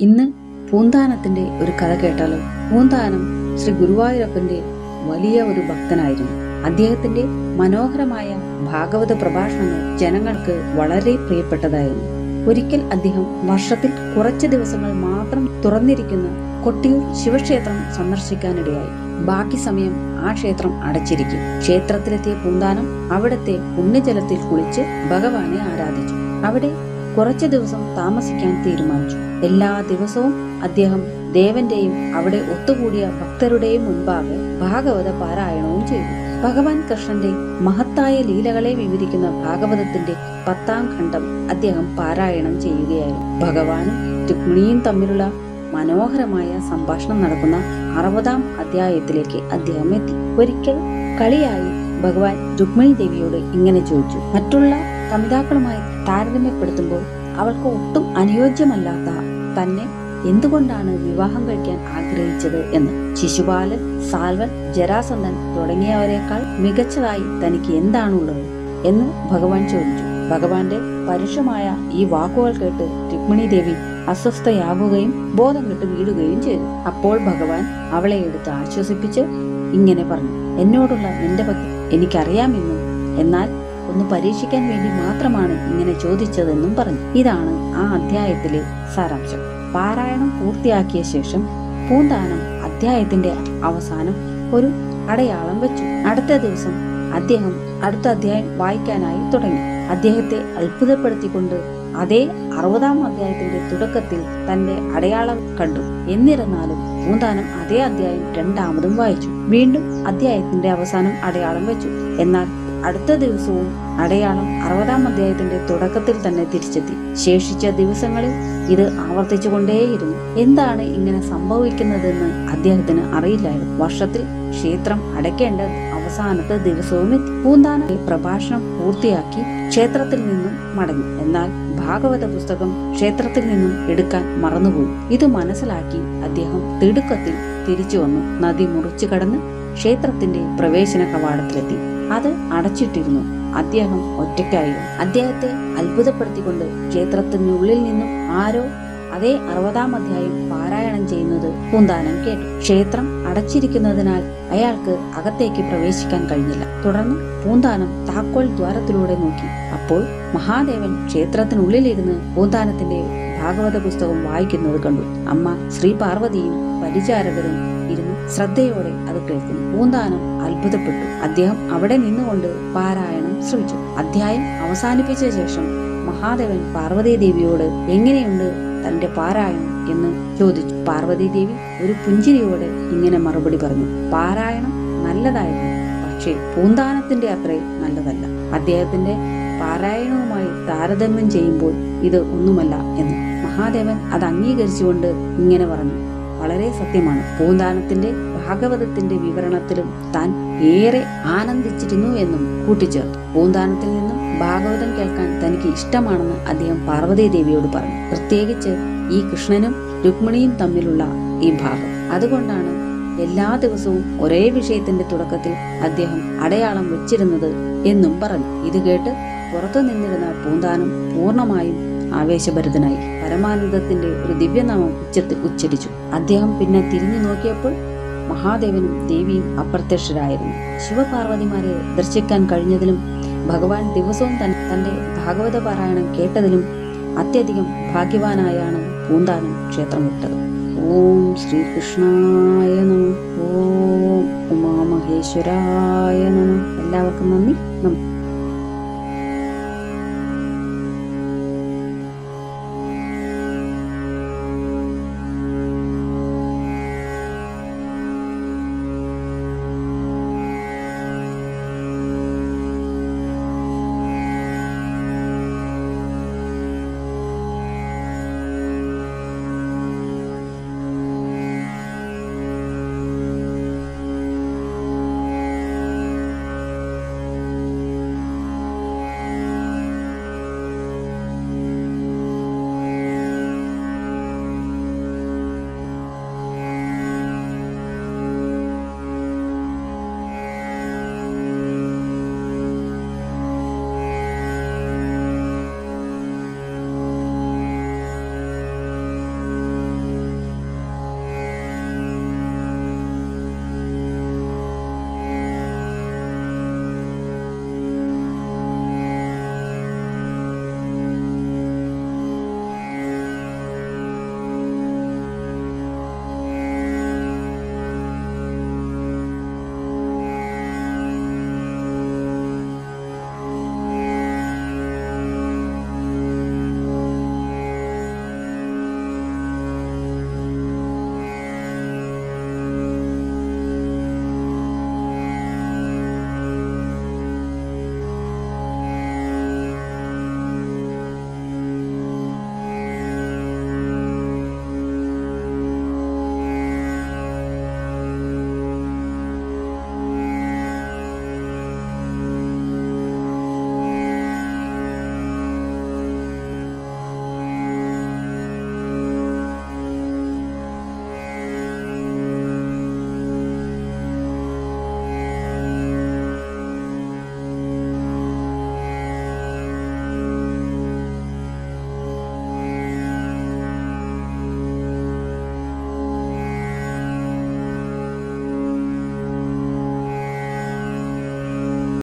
ഇന്ന് പൂന്താനത്തിന്റെ ഒരു കഥ കേട്ടാലോ? പൂന്താനം ശ്രീ ഗുരുവായൂരപ്പന്റെ വലിയ ഒരു ഭക്തനായിരുന്നു. അദ്ദേഹത്തിന്റെ മനോഹരമായ ഭാഗവത പ്രഭാഷണങ്ങൾ ജനങ്ങൾക്ക് വളരെ പ്രിയപ്പെട്ടതായിരുന്നു. ഒരിക്കൽ അദ്ദേഹം വർഷത്തിൽ കുറച്ച് ദിവസങ്ങൾ മാത്രം തുറന്നിരിക്കുന്ന കൊട്ടിയൂർ ശിവക്ഷേത്രം സന്ദർശിക്കാനിടയായി. ബാക്കി സമയം ആ ക്ഷേത്രം അടച്ചിരിക്കും. ക്ഷേത്രത്തിലെത്തിയ പൂന്താനം അവിടത്തെ പുണ്യജലത്തിൽ കുളിച്ച് ഭഗവാനെ ആരാധിച്ചു. അവിടെ കുറച്ചു ദിവസം താമസിക്കാൻ തീരുമാനിച്ചു. എല്ലാ ദിവസവും അദ്ദേഹം ദേവന്റെയും അവിടെ ഒത്തുകൂടിയ ഭക്തരുടെയും മുൻപാകെ ഭാഗവത പാരായണവും ചെയ്തു. ഭഗവാൻ കൃഷ്ണന്റെ മഹത്തായ ലീലകളെ വിവരിക്കുന്ന ഭാഗവതത്തിന്റെ പത്താം ഖണ്ഡം അദ്ദേഹം പാരായണം ചെയ്യുകയായിരുന്നു. ഭഗവാനും രുക്മിണിയും തമ്മിലുള്ള മനോഹരമായ സംഭാഷണം നടക്കുന്ന അറുപതാം അധ്യായത്തിലേക്ക് അദ്ദേഹം എത്തി. ഒരിക്കൽ കളിയായി ഭഗവാൻ രുക്മിണി ദേവിയോട് ഇങ്ങനെ ചോദിച്ചു മറ്റുള്ള കമിതാക്കളുമായി താരതമ്യപ്പെടുത്തുമ്പോൾ അവൾക്ക് ഒട്ടും അനുയോജ്യമല്ലാത്ത തന്നെ എന്തുകൊണ്ടാണ് വിവാഹം കഴിക്കാൻ ആഗ്രഹിച്ചത് എന്ന് ശിശുപാലൻ സാൽവൻ ജരാസന്ധൻ തുടങ്ങിയവരെക്കാൾ മികച്ചതായി തനിക്ക് എന്താണുള്ളത് എന്ന് ഭഗവാൻ ചോദിച്ചു. ഭഗവാന്റെ പരുഷമായ ഈ വാക്കുകൾ കേട്ട് രുക്മിണി ദേവി അസ്വസ്ഥയാകുകയും ബോധം കെട്ട് വീഴുകയും ചെയ്തു. അപ്പോൾ ഭഗവാൻ അവളെ എടുത്ത് ആശ്വസിപ്പിച്ച് ഇങ്ങനെ പറഞ്ഞു എന്നോടുള്ള നിന്റെ ഭക്തി എനിക്കറിയാമെന്നും എന്നാൽ ഒന്ന് പരീക്ഷിക്കാൻ വേണ്ടി മാത്രമാണ് ഇങ്ങനെ ചോദിച്ചതെന്നും പറഞ്ഞു. ഇതാണ് ആ അധ്യായത്തിലെ സാരാംശം. പാരായണം പൂർത്തിയാക്കിയ ശേഷം പൂന്താനം അധ്യായത്തിന്റെ അവസാനം ഒരു അടയാളം വെച്ചു. അടുത്ത ദിവസം അദ്ദേഹം അടുത്ത അധ്യായം വായിക്കാനായി തുടങ്ങി. അദ്ദേഹത്തെ അത്ഭുതപ്പെടുത്തിക്കൊണ്ട് അതേ അറുപതാം അധ്യായത്തിന്റെ തുടക്കത്തിൽ തന്റെ അടയാളം കണ്ടു. എന്നിരുന്നാലും പൂന്താനം അതേ അധ്യായം രണ്ടാമതും വായിച്ചു. വീണ്ടും അധ്യായത്തിന്റെ അവസാനം അടയാളം വെച്ചു. എന്നാൽ അടുത്ത ദിവസവും അടയാളം അറുപതാം അധ്യായത്തിന്റെ തുടക്കത്തിൽ തന്നെ തിരിച്ചെത്തി. ശേഷിച്ച ദിവസങ്ങളിൽ ഇത് ആവർത്തിച്ചുകൊണ്ടേയിരുന്നു. എന്താണ് ഇങ്ങനെ സംഭവിക്കുന്നതെന്ന് അദ്ദേഹത്തിന് അറിയില്ലായിരുന്നു. വർഷത്തിൽ ക്ഷേത്രം അടയ്ക്കേണ്ട അവസാനത്തെ ദിവസവും എത്തി. പൂന്താന പ്രഭാഷണം പൂർത്തിയാക്കി ക്ഷേത്രത്തിൽ നിന്നും മടങ്ങി. എന്നാൽ ഭാഗവത പുസ്തകം ക്ഷേത്രത്തിൽ നിന്നും എടുക്കാൻ മറന്നുപോയി. ഇത് മനസ്സിലാക്കി അദ്ദേഹം തിടുക്കത്തിൽ തിരിച്ചു വന്നു. നദി മുറിച്ചു കടന്ന് ക്ഷേത്രത്തിന്റെ പ്രവേശന കവാടത്തിലെത്തി അത് അടച്ചിട്ടിരുന്നു. അദ്ദേഹം ഒറ്റയ്ക്കായിരുന്നു അദ്ദേഹത്തെ അത്ഭുതപ്പെടുത്തിക്കൊണ്ട് ക്ഷേത്രത്തിനുള്ളിൽ നിന്നും ആരോ അതേ അറുപതാം അധ്യായം പാരായണം ചെയ്യുന്നത് പൂന്താനം കേട്ടു. ക്ഷേത്രം അടച്ചിരിക്കുന്നതിനാൽ അയാൾക്ക് അകത്തേക്ക് പ്രവേശിക്കാൻ കഴിഞ്ഞില്ല. തുടർന്ന് പൂന്താനം താക്കോൽ ദ്വാരത്തിലൂടെ നോക്കി. അപ്പോൾ മഹാദേവൻ ക്ഷേത്രത്തിനുള്ളിലിരുന്ന് പൂന്താനത്തിന്റെ ഭാഗവത പുസ്തകം വായിക്കുന്നത് കണ്ടു. അമ്മ ശ്രീ പാർവതിയും പരിചാരകരും ശ്രദ്ധയോടെ അത് കേൾക്കുന്നു. പൂന്താനം അത്ഭുതപ്പെട്ടു. അദ്ദേഹം അവിടെ നിന്നുകൊണ്ട് പാരായണം ശ്രമിച്ചു. അധ്യായം അവസാനിപ്പിച്ച ശേഷം മഹാദേവൻ പാർവതി ദേവിയോട് എങ്ങനെയുണ്ട് തന്റെ പാരായണം? എന്ന് ചോദിച്ചു. പാർവതി ദേവി ഒരു പുഞ്ചിരിയോടെ ഇങ്ങനെ മറുപടി പറഞ്ഞു. പാരായണം നല്ലതായിരുന്നു പക്ഷേ പൂന്താനത്തിന്റെ അത്രേ നല്ലതല്ല. അദ്ദേഹത്തിന്റെ പാരായണവുമായി താരതമ്യം ചെയ്യുമ്പോൾ ഇത് ഒന്നുമല്ല എന്ന് മഹാദേവൻ അത് അംഗീകരിച്ചുകൊണ്ട് ഇങ്ങനെ പറഞ്ഞു. വളരെ സത്യമാണ്. പൂന്താനത്തിന്റെ ഭാഗവതത്തിന്റെ വിവരണത്തിലും താൻ ഏറെ ആനന്ദിച്ചിരുന്നു എന്നും കൂട്ടിച്ചേർത്തു. പൂന്താനത്തിൽ നിന്നും ഭാഗവതം കേൾക്കാൻ തനിക്ക് ഇഷ്ടമാണെന്ന് അദ്ദേഹം പാർവതീദേവിയോട് പറഞ്ഞു. പ്രത്യേകിച്ച് ഈ കൃഷ്ണനും രുക്മിണിയും തമ്മിലുള്ള ഈ ഭാഗം. അതുകൊണ്ടാണ് എല്ലാ ദിവസവും ഒരേ വിഷയത്തിന്റെ തുടക്കത്തിൽ അദ്ദേഹം അടയാളം വെച്ചിരുന്നത് എന്നും പറഞ്ഞു. ഇത് കേട്ട് പുറത്തു നിന്നിരുന്ന പൂന്താനം പൂർണമായും ആവേശഭരിതനായി. പരമാനന്ദത്തിന്റെ ഒരു ദിവ്യനാമം ഉച്ചത്തിൽ ഉച്ചരിച്ചു. അദ്ദേഹം പിന്നെ തിരിഞ്ഞു നോക്കിയപ്പോൾ മഹാദേവനും ദേവിയും അപ്രത്യക്ഷരായിരുന്നു. ശിവപാർവതിമാരെ ദർശിക്കാൻ കഴിഞ്ഞതിലും ഭഗവാൻ ദിവസവും തൻ തന്റെ ഭാഗവത പാരായണം കേട്ടതിലും അത്യധികം ഭാഗ്യവാനായാണ് പൂന്താനം ക്ഷേത്രം വിട്ടത് ഓം ശ്രീകൃഷ്ണായ നമ ഓം ഉമാമഹേശ്വരായ നമ. എല്ലാവർക്കും നന്ദി. നമ